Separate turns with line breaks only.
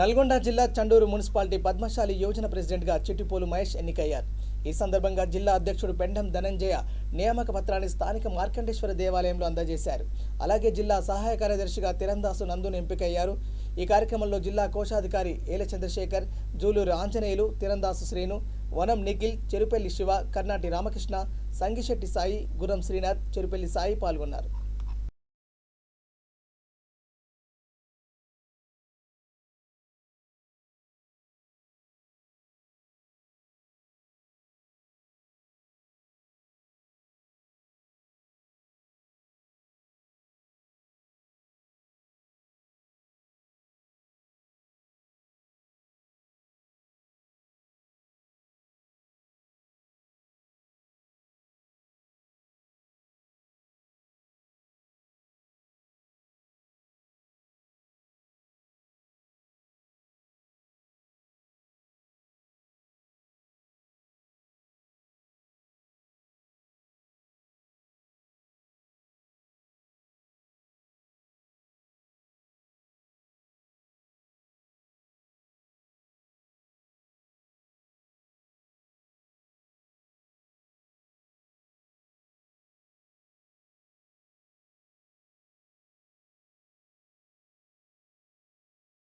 నల్గొండ జిల్లా చండూరు మున్సిపాలిటీ పద్మశాలి యోజన ప్రెసిడెంట్గా చిట్టిపోలు మహేష్ ఎన్నికయ్యారు. ఈ సందర్భంగా జిల్లా అధ్యక్షుడు పెండం ధనంజయ నియామక పత్రాన్ని స్థానిక మార్కండేశ్వర దేవాలయంలో అందజేశారు. అలాగే జిల్లా సహాయ కార్యదర్శిగా తిరందాసు నందును ఎంపికయ్యారు. ఈ కార్యక్రమంలో జిల్లా కోశాధికారి ఏల చంద్రశేఖర్ జూలూరు ఆంజనేయులు తిరందాసు శ్రీను వనం నిఖిల్ చెరుపెల్లి శివ కర్నాటి రామకృష్ణ సంగిశెట్టి సాయి గురం శ్రీనాథ్ చెరుపెల్లి సాయి పాల్గొన్నారు.